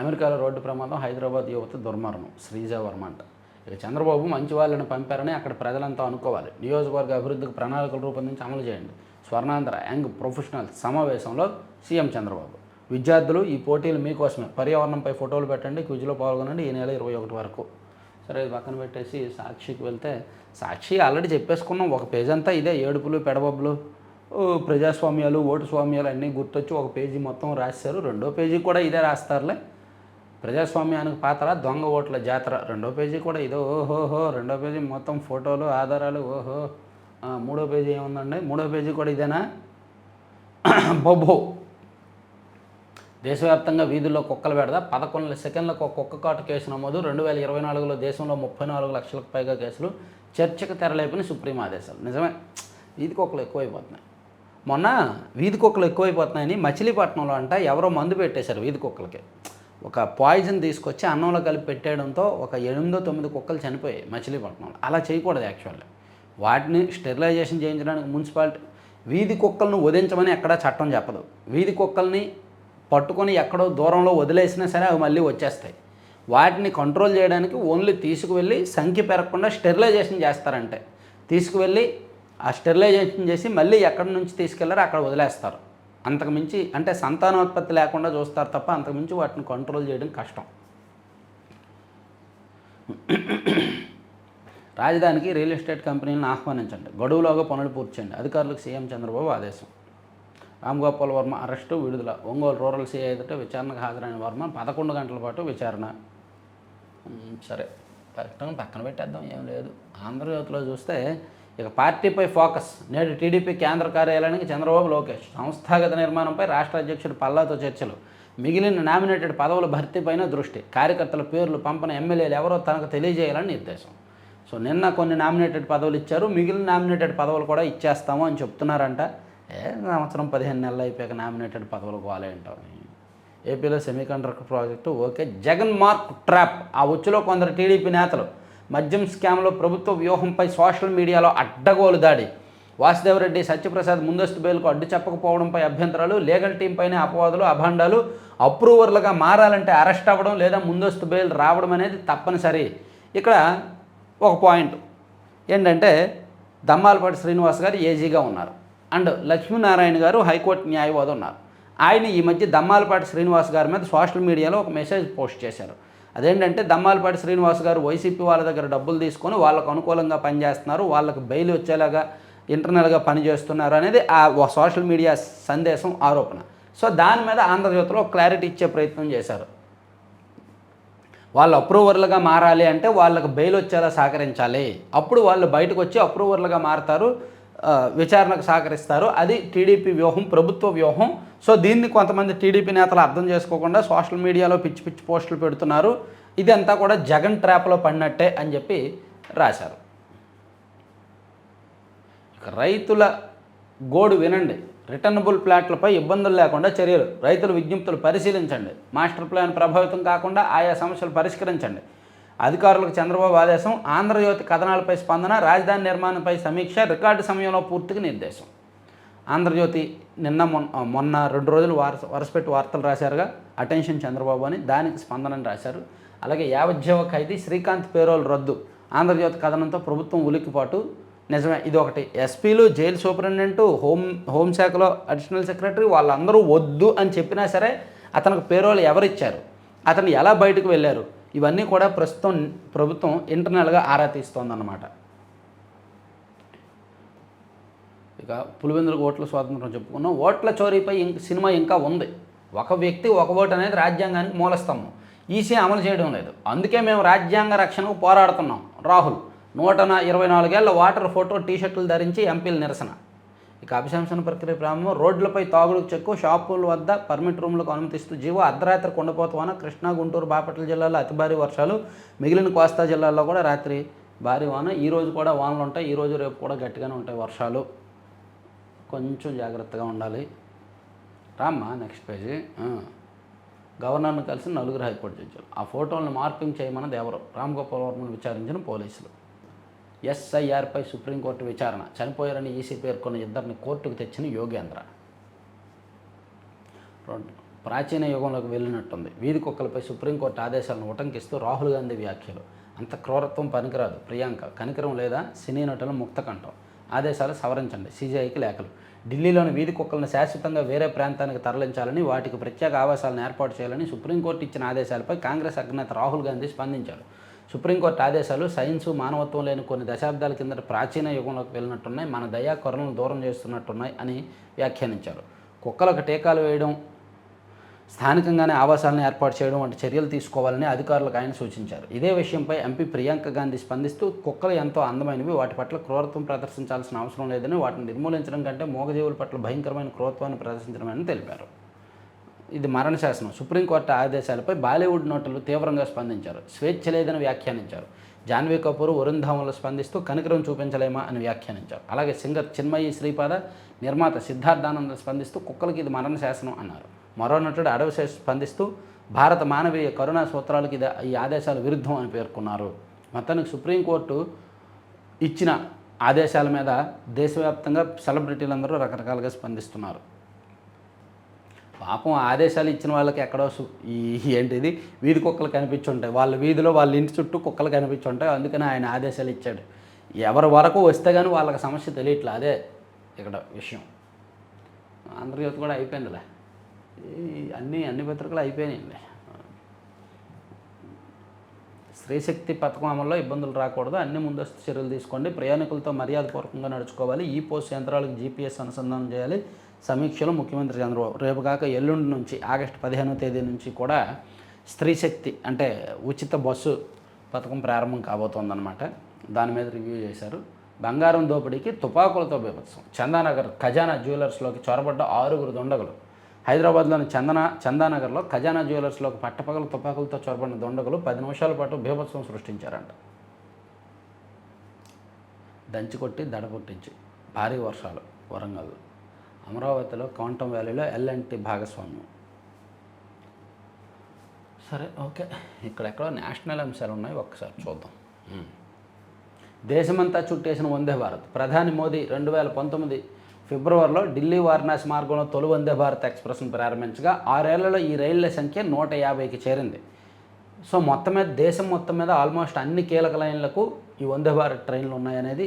అమెరికాలో రోడ్డు ప్రమాదం హైదరాబాద్ యువత దుర్మరణం శ్రీజా వర్మ అంట. ఇక చంద్రబాబు మంచి వాళ్ళని పంపారని అక్కడ ప్రజలంతా అనుకోవాలి. నియోజకవర్గ అభివృద్ధికి ప్రణాళికలు రూపొందించి అమలు చేయండి. స్వర్ణాంధ్ర యంగ్ ప్రొఫెషనల్ సమావేశంలో సీఎం చంద్రబాబు. విద్యార్థులు ఈ పోటీలు మీకోసమే. పర్యావరణంపై ఫోటోలు పెట్టండి. క్విజ్లో పాల్గొనండి. ఈ నెల ఇరవై ఒకటి వరకు. సరే పక్కన పెట్టేసి సాక్షికి వెళ్తే సాక్షి ఆల్రెడీ చెప్పేసుకున్నాం. ఒక పేజ్ అంతా ఇదే ఏడుపులు పెడబబ్బులు ఓ, ప్రజాస్వామ్యాలు ఓటు స్వామ్యాలు అన్నీ గుర్తొచ్చి ఒక పేజీ మొత్తం రాశారు. రెండో పేజీ కూడా ఇదే రాస్తారులే. ప్రజాస్వామ్యానికి పాత్ర దొంగ ఓట్ల జాతర. రెండో పేజీ కూడా ఇదో ఓహోహో రెండో పేజీ మొత్తం ఫోటోలు ఆధారాలు ఓహో. మూడో పేజీ ఏముందండి? మూడో పేజీ కూడా ఇదేనా? బొబ్బో. దేశవ్యాప్తంగా వీధుల్లో కుక్కలు పెడదా పదకొండు సెకండ్లకు ఒక కుక్క కాటు కేసు నమోదు. రెండు వేల ఇరవై నాలుగులో దేశంలో ముప్పై నాలుగు లక్షలకు పైగా కేసులు చర్చకు తెరలేపని సుప్రీం ఆదేశాలు. నిజమే. వీధి కుక్కలు ఎక్కువైపోతున్నాయి. మొన్న వీధి కుక్కలు ఎక్కువైపోతున్నాయని మచిలీపట్నంలో అంట ఎవరో మందు పెట్టేశారు వీధి కుక్కలకి. ఒక పాయిజన్ తీసుకొచ్చి అన్నంలో కలిపి పెట్టేయడంతో ఒక ఎనిమిదో తొమ్మిది కుక్కలు చనిపోయాయి మచిలీపట్నంలో. అలా చేయకూడదు యాక్చువల్లీ. వాటిని స్టెరిలైజేషన్ చేయించడానికి మున్సిపాలిటీ వీధి కుక్కలను వధించమని ఎక్కడా చట్టం చెప్పదు. వీధి కుక్కల్ని పట్టుకొని ఎక్కడో దూరంలో వదిలేసినా సరే అవి మళ్ళీ వచ్చేస్తాయి. వాటిని కంట్రోల్ చేయడానికి ఓన్లీ తీసుకువెళ్ళి సంఖ్య పెరగకుండా స్టెరిలైజేషన్ చేస్తారంటే. తీసుకువెళ్ళి ఆ స్టెరిలైజేషన్ చేసి మళ్ళీ ఎక్కడి నుంచి తీసుకెళ్ళారో అక్కడ వదిలేస్తారు. అంతకుమించి అంటే సంతానోత్పత్తి లేకుండా చూస్తారు తప్ప అంతకుమించి వాటిని కంట్రోల్ చేయడం కష్టం. రాజధానికి రియల్ ఎస్టేట్ కంపెనీలను ఆహ్వానించండి. గడువులోగా పనులు పూర్తి చేయండి. అధికారులకు సీఎం చంద్రబాబు ఆదేశం. రామ్ గోపాల్ వర్మ అరెస్టు విడుదల. ఒంగోలు రూరల్ సీఐ ఎదుట విచారణకు హాజరైన వర్మ పదకొండు గంటల పాటు విచారణ. సరే. ప్రకటన పక్కన పెట్టేద్దాం ఏం లేదు. ఆంధ్రజ్యోతిలో చూస్తే ఇక పార్టీపై ఫోకస్. నేడు టీడీపీ కేంద్ర కార్యాలయానికి చంద్రబాబు లోకేష్ సంస్థాగత నిర్మాణంపై రాష్ట్ర అధ్యక్షుడు పల్లాతో చర్చలు. మిగిలిన నామినేటెడ్ పదవుల భర్తీపైన దృష్టి. కార్యకర్తల పేర్లు పంపన ఎమ్మెల్యేలు ఎవరో తనకు తెలియజేయాలని నిర్దేశం. సో నిన్న కొన్ని నామినేటెడ్ పదవులు ఇచ్చారు. మిగిలిన నామినేటెడ్ పదవులు కూడా ఇచ్చేస్తాము అని చెప్తున్నారంట. ఏ సంవత్సరం పదిహేను నెలలు అయిపోయాక నామినేటెడ్ పదవులకు గోలే అంటాం ఏపీలో semiconductor project okay. Jagan mark trap. ఆ ఉచ్చులో కొందరు టీడీపీ నేతలు మద్యం స్కామ్లో ప్రభుత్వ వ్యూహంపై సోషల్ మీడియాలో అడ్డగోలు దాడి. వాసుదేవరెడ్డి సత్యప్రసాద్ ముందస్తు బెయిల్కు అడ్డు చెప్పకపోవడంపై అభ్యంతరాలు లీగల్ టీం పైన అపవాదులు అభాండాలు అప్రూవర్లుగా మారాలంటే అరెస్ట్ అవ్వడం లేదా ముందస్తు బెయిల్ రావడం అనేది తప్పనిసరి. ఇక్కడ ఒక పాయింట్. ఏంటంటే దమ్మాలపాటి శ్రీనివాస్ గారు ఏజీగా ఉన్నారు. అండ్ లక్ష్మీనారాయణ గారు హైకోర్టు న్యాయవాది ఉన్నారు. ఆయన ఈ మధ్య దమ్మాలపాటి శ్రీనివాస్ గారి మీద సోషల్ మీడియాలో ఒక మెసేజ్ పోస్ట్ చేశారు. అదేంటంటే దమ్మాలపాటి శ్రీనివాస్ గారు వైసీపీ వాళ్ళ దగ్గర డబ్బులు తీసుకొని వాళ్ళకు అనుకూలంగా పనిచేస్తున్నారు వాళ్ళకి బెయిల్ వచ్చేలాగా ఇంటర్నల్గా పనిచేస్తున్నారు అనేది ఆ సోషల్ మీడియా సందేశం ఆరోపణ. సో దాని మీద ఆంధ్రజ్యోతిలో క్లారిటీ ఇచ్చే ప్రయత్నం చేశారు. వాళ్ళు అప్రూవర్లుగా మారాలి అంటే వాళ్ళకి బెయిల్ వచ్చేలా సహకరించాలి. అప్పుడు వాళ్ళు బయటకు వచ్చి అప్రూవర్లుగా మారుతారు. విచారణకు సహకరిస్తారు. అది టీడీపీ వ్యూహం ప్రభుత్వ వ్యూహం. సో దీన్ని కొంతమంది టీడీపీ నేతలు అర్థం చేసుకోకుండా సోషల్ మీడియాలో పిచ్చి పిచ్చి పోస్టులు పెడుతున్నారు. ఇదంతా కూడా జగన్ ట్రాప్లో పడినట్టే అని చెప్పి రాశారు. రైతుల గోడు వినండి. రిటర్నబుల్ ప్లాట్లపై ఇబ్బందులు లేకుండా చర్యలు. రైతుల విజ్ఞప్తులు పరిశీలించండి. మాస్టర్ ప్లాన్ ప్రభావితం కాకుండా ఆయా సమస్యలు పరిష్కరించండి. అధికారులకు చంద్రబాబు ఆదేశం ఆంధ్రజ్యోతి కథనాలపై స్పందన రాజధాని నిర్మాణంపై సమీక్ష రికార్డు సమయంలో పూర్తిగా నిర్దేశం. ఆంధ్రజ్యోతి నిన్న మొన్న మొన్న రెండు రోజులు వారస వరసపెట్టి వార్తలు రాశారుగా అటెన్షన్ చంద్రబాబు అని దానికి స్పందనని రాశారు. అలాగే యావజ్జీవ ఖైదీ శ్రీకాంత్ పేరోల్ రద్దు ఆంధ్రజ్యోతి కథనంతో ప్రభుత్వం ఉలిక్కిపాటు. నిజమే ఇది ఒకటి. ఎస్పీలు జైలు సూపరింటెండెంట్ హోమ్ హోంశాఖలో అడిషనల్ సెక్రటరీ వాళ్ళందరూ వద్దు అని చెప్పినా సరే అతనికి పేరోల్ ఎవరిచ్చారు? అతను ఎలా బయటకు వెళ్ళారు? ఇవన్నీ కూడా ప్రస్తుతం ప్రభుత్వం ఇంటర్నల్గా ఆరా తీస్తోందన్నమాట. ఇక పులివెందులకు ఓట్ల స్వాతంత్రం చెప్పుకున్నాం. ఓట్ల చోరీపై ఇంక సినిమా ఇంకా ఉంది. ఒక వ్యక్తి ఒక ఓటు అనేది రాజ్యాంగానికి మూలస్తంభం. ఈసీ అమలు చేయడం లేదు. అందుకే మేము రాజ్యాంగ రక్షణకు పోరాడుతున్నాం. రాహుల్ నూట ఇరవై నాలుగేళ్ళ వాటర్ ఫోటో టీషర్టులు ధరించి ఎంపీల నిరసన. ఇక అభిశంసన ప్రక్రియ ప్రారంభం. రోడ్లపై తాగుడుకు చెక్కు షాపుల వద్ద పర్మిట్ రూమ్లకు అనుమతిస్తూ జీవో అర్ధరాత్రి కొండపోతవాన కృష్ణా గుంటూరు బాపట్ల జిల్లాలో అతి భారీ వర్షాలు. మిగిలిన కోస్తా జిల్లాల్లో కూడా రాత్రి భారీ వాన. ఈ రోజు కూడా వానలు ఉంటాయి. ఈ రోజు రేపు కూడా గట్టిగానే ఉంటాయి వర్షాలు. కొంచెం జాగ్రత్తగా ఉండాలి. రామ్మా నెక్స్ట్ పేజీ. గవర్నర్ను కలిసి నలుగురు హైకోర్టు జడ్జిలు. ఆ ఫోటోలను మార్పింగ్ చేయమని ఎవరు? రామ్ గోపాల్ వర్మను విచారించిన పోలీసులు. ఎస్ఐఆర్పై సుప్రీంకోర్టు విచారణ. చనిపోయారని ఈసీ పేర్కొన్న ఇద్దరిని కోర్టుకు తెచ్చిన యోగేంద్ర. రెండు ప్రాచీన యుగంలోకి వెళ్ళినట్టుంది. వీధి కుక్కలపై సుప్రీంకోర్టు ఆదేశాలను ఉటంకిస్తూ రాహుల్ గాంధీ వ్యాఖ్యలు. అంత క్రూరత్వం పనికిరాదు. ప్రియాంక కనికరం లేదా సినీ నటుల ముక్తకంఠం ఆదేశాలు సవరించండి. సీజీఐకి లేఖలు. ఢిల్లీలోని వీధి కుక్కలను శాశ్వతంగా వేరే ప్రాంతానికి తరలించాలని వాటికి ప్రత్యేక ఆవాసాలను ఏర్పాటు చేయాలని సుప్రీంకోర్టు ఇచ్చిన ఆదేశాలపై కాంగ్రెస్ అగ్రనేత రాహుల్ గాంధీ స్పందించారు. సుప్రీంకోర్టు ఆదేశాలు సైన్సు మానవత్వం లేని కొన్ని దశాబ్దాల కిందట ప్రాచీన యుగంలోకి వెళ్ళినట్టున్నాయి. మన దయా కొరలను దూరం చేస్తున్నట్టున్నాయి అని వ్యాఖ్యానించారు. కుక్కలకు టీకాలు వేయడం స్థానికంగానే ఆవాసాలను ఏర్పాటు చేయడం వంటి చర్యలు తీసుకోవాలని అధికారులకు ఆయన సూచించారు. ఇదే విషయంపై ఎంపీ ప్రియాంక గాంధీ స్పందిస్తూ కుక్కలు ఎంతో అందమైనవి వాటి పట్ల క్రూరత్వం ప్రదర్శించాల్సిన అవసరం లేదని వాటిని నిర్మూలించడం కంటే మూగజీవుల పట్ల భయంకరమైన క్రూరత్వాన్ని ప్రదర్శించడమని తెలిపారు. ఇది మరణ శాసనం సుప్రీంకోర్టు ఆదేశాలపై బాలీవుడ్ నటులు తీవ్రంగా స్పందించారు. స్వేచ్ఛ లేదని వ్యాఖ్యానించారు. జాన్వీ కపూర్ వరుణ్ ధావన్లు స్పందిస్తూ కనికరం చూపించలేమా అని వ్యాఖ్యానించారు. అలాగే సింగర్ చిన్మయి శ్రీపాద నిర్మాత సిద్ధార్థానంద స్పందిస్తూ కుక్కలకి ఇది మరణ శాసనం అన్నారు. మరో నటుడు అడవి స్పందిస్తూ భారత మానవీయ కరుణా సూత్రాలకు ఇది ఈ ఆదేశాలు విరుద్ధం అని పేర్కొన్నారు. మొత్తానికి సుప్రీంకోర్టు ఇచ్చిన ఆదేశాల మీద దేశవ్యాప్తంగా సెలబ్రిటీలందరూ రకరకాలుగా స్పందిస్తున్నారు. పాపం ఆదేశాలు ఇచ్చిన వాళ్ళకి ఎక్కడో సు- ఈ ఏంటిది వీధి కుక్కలు కనిపించుంటాయి. వాళ్ళ వీధిలో వాళ్ళ ఇంటి చుట్టూ కుక్కలు కనిపించుంటాయి. అందుకని ఆయన ఆదేశాలు ఇచ్చాడు. ఎవరి వరకు వస్తే కానీ వాళ్ళకి సమస్య తెలియట్లే అదే ఇక్కడ విషయం. ఆంధ్రజ్యోతి కూడా అయిపోయిందిలే. ఈ అన్ని అన్ని పత్రికలు అయిపోయినాయండి స్త్రీశక్తి పథకం అమల్లో ఇబ్బందులు రాకూడదు. అన్ని ముందస్తు చర్యలు తీసుకోండి. ప్రయాణికులతో మర్యాదపూర్వకంగా నడుచుకోవాలి. ఈ పోస్ట్ యంత్రాలకు జీపీఎస్ అనుసంధానం చేయాలి. సమీక్షలో ముఖ్యమంత్రి చంద్రబాబు రేపు కాక ఎల్లుండి నుంచి ఆగస్టు పదిహేనో తేదీ నుంచి కూడా స్త్రీ శక్తి అంటే ఉచిత బస్సు పథకం ప్రారంభం కాబోతోందన్నమాట. దాని మీద రివ్యూ చేశారు. బంగారం దోపిడీకి తుపాకులతో బీభత్సం. చందానగర్ ఖజానా జ్యువెలర్స్లోకి చొరబడ్డ ఆరుగురు దొండగులు. హైదరాబాద్లోని చందన చందానగర్లో ఖజానా జ్యువెలర్స్లోకి పట్టపగల తుపాకులతో చొరబడిన దొండగులు పది నిమిషాల పాటు బీభత్సం సృష్టించారంట. దంచి కొట్టి దడ పుట్టించి భారీ వర్షాలు వరంగల్లో. అమరావతిలో క్వాంటమ్ వ్యాలీలో ఎల్ఎన్టీ భాగస్వామ్యం. సరే ఓకే. ఇక్కడెక్కడో నేషనల్ అంశాలు ఉన్నాయి ఒక్కసారి చూద్దాం. దేశమంతా చుట్టేసిన వందే భారత్. ప్రధాని మోదీ రెండు వేల పంతొమ్మిది ఫిబ్రవరిలో ఢిల్లీ వారణాసి మార్గంలో తొలి వందే భారత్ ఎక్స్ప్రెస్ను ప్రారంభించగా ఆరేళ్ళలో ఈ రైళ్ళ సంఖ్య నూట యాభైకి చేరింది. సో మొత్తం మీద దేశం మొత్తం మీద ఆల్మోస్ట్ అన్ని కీలక లైన్లకు ఈ వందే భారత్ ట్రైన్లు ఉన్నాయనేది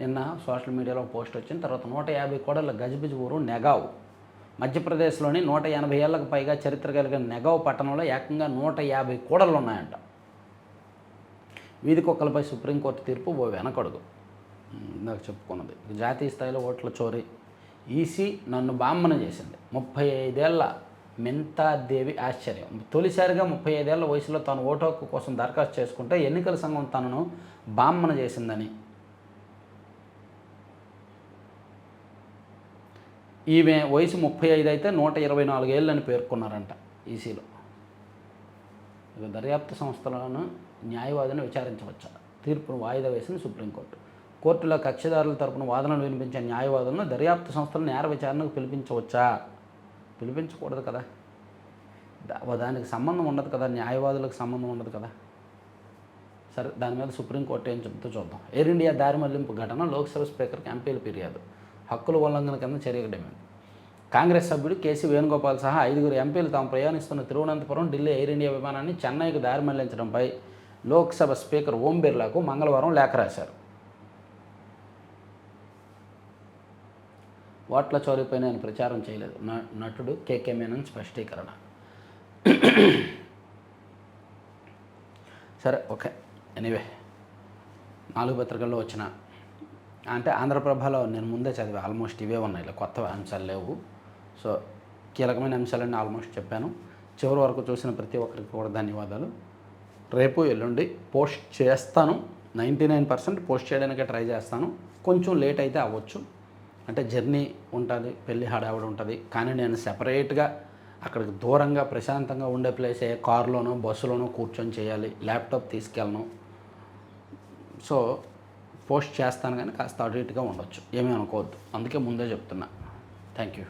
నిన్న సోషల్ మీడియాలో పోస్ట్ వచ్చిన తర్వాత నూట యాభై కోడల గజబిజ్ ఊరు నెగావ్. మధ్యప్రదేశ్లోని నూట ఎనభై ఏళ్ళకు పైగా చరిత్ర కలిగిన నెగావ్ పట్టణంలో ఏకంగా నూట యాభై కోడలు ఉన్నాయంట వీధి కుక్కలపై సుప్రీంకోర్టు తీర్పు ఓ వెనకడుగు. ఇందాక చెప్పుకున్నది. జాతీయ స్థాయిలో ఓట్ల చోరీ. ఈసీ నన్ను బామ్మన చేసింది. ముప్పై ఐదేళ్ళ మెంతాదేవి ఆశ్చర్యం. తొలిసారిగా ముప్పై ఐదేళ్ళ వయసులో తాను ఓటు హక్కు కోసం దరఖాస్తు చేసుకుంటే ఎన్నికల సంఘం తనను బామ్మన చేసిందని ఈమె వయసు ముప్పై ఐదు అయితే నూట ఇరవై నాలుగు ఏళ్ళని పేర్కొన్నారంట ఈసీలో. ఇక దర్యాప్తు సంస్థలను న్యాయవాదిని విచారించవచ్చా తీర్పును వాయిదా వేసింది సుప్రీంకోర్టు. కోర్టులో కక్షిదారుల తరపున వాదనలు వినిపించే న్యాయవాదులను దర్యాప్తు సంస్థలు నేర విచారణకు పిలిపించవచ్చా? పిలిపించకూడదు కదా. దానికి సంబంధం ఉండదు కదా. న్యాయవాదులకు సంబంధం ఉండదు కదా. సరే దాని మీద సుప్రీంకోర్టు ఏం చెబుతూ చూద్దాం. ఎయిర్ ఇండియా దారి మళ్ళింపు ఘటన లోక్సభ స్పీకర్కి ఎంపీలు ఫిర్యాదు. హక్కుల ఉల్లంఘన కింద చర్యకు డిమాండ్. కాంగ్రెస్ సభ్యుడు కేసీ వేణుగోపాల్ సహా ఐదుగురు ఎంపీలు తాము ప్రయాణిస్తున్న తిరువనంతపురం ఢిల్లీ ఎయిర్ ఇండియా విమానాన్ని చెన్నైకి దారి మళ్ళించడంపై లోక్సభ స్పీకర్ ఓం బిర్లాకు మంగళవారం లేఖ రాశారు. ఓట్ల చోరీపై నేను ప్రచారం చేయలేదు. నటుడు కేకే మేనన్ స్పష్టీకరణ. సరే ఓకే. ఎనీవే. నాలుగు పత్రికల్లో వచ్చిన అంటే ఆంధ్రప్రభలో నేను ముందే చదివా ఆల్మోస్ట్ ఇవే ఉన్నాయి. ఇలా కొత్త అంశాలు లేవు. సో కీలకమైన అంశాలన్నీ ఆల్మోస్ట్ చెప్పాను. చివరి వరకు చూసిన ప్రతి ఒక్కరికి కూడా ధన్యవాదాలు. రేపు ఎల్లుండి పోస్ట్ చేస్తాను. నైంటీ నైన్ పర్సెంట్ పోస్ట్ చేయడానికే ట్రై చేస్తాను. కొంచెం లేట్ అయితే అవ్వచ్చు. అంటే జర్నీ ఉంటుంది పెళ్ళి హడావిడి ఉంటుంది. కానీ నేను సెపరేట్గా అక్కడికి దూరంగా ప్రశాంతంగా ఉండే ప్లేసే కారులోనో బస్సులోనో కూర్చొని చేయాలి. ల్యాప్టాప్ తీసుకెళ్ళను. సో పోస్ట్ చేస్తాను కానీ కాస్త అటు ఇటుగా ఉండొచ్చు. ఏమీ అనుకోవద్దు. అందుకే ముందే చెప్తున్నా. Thank you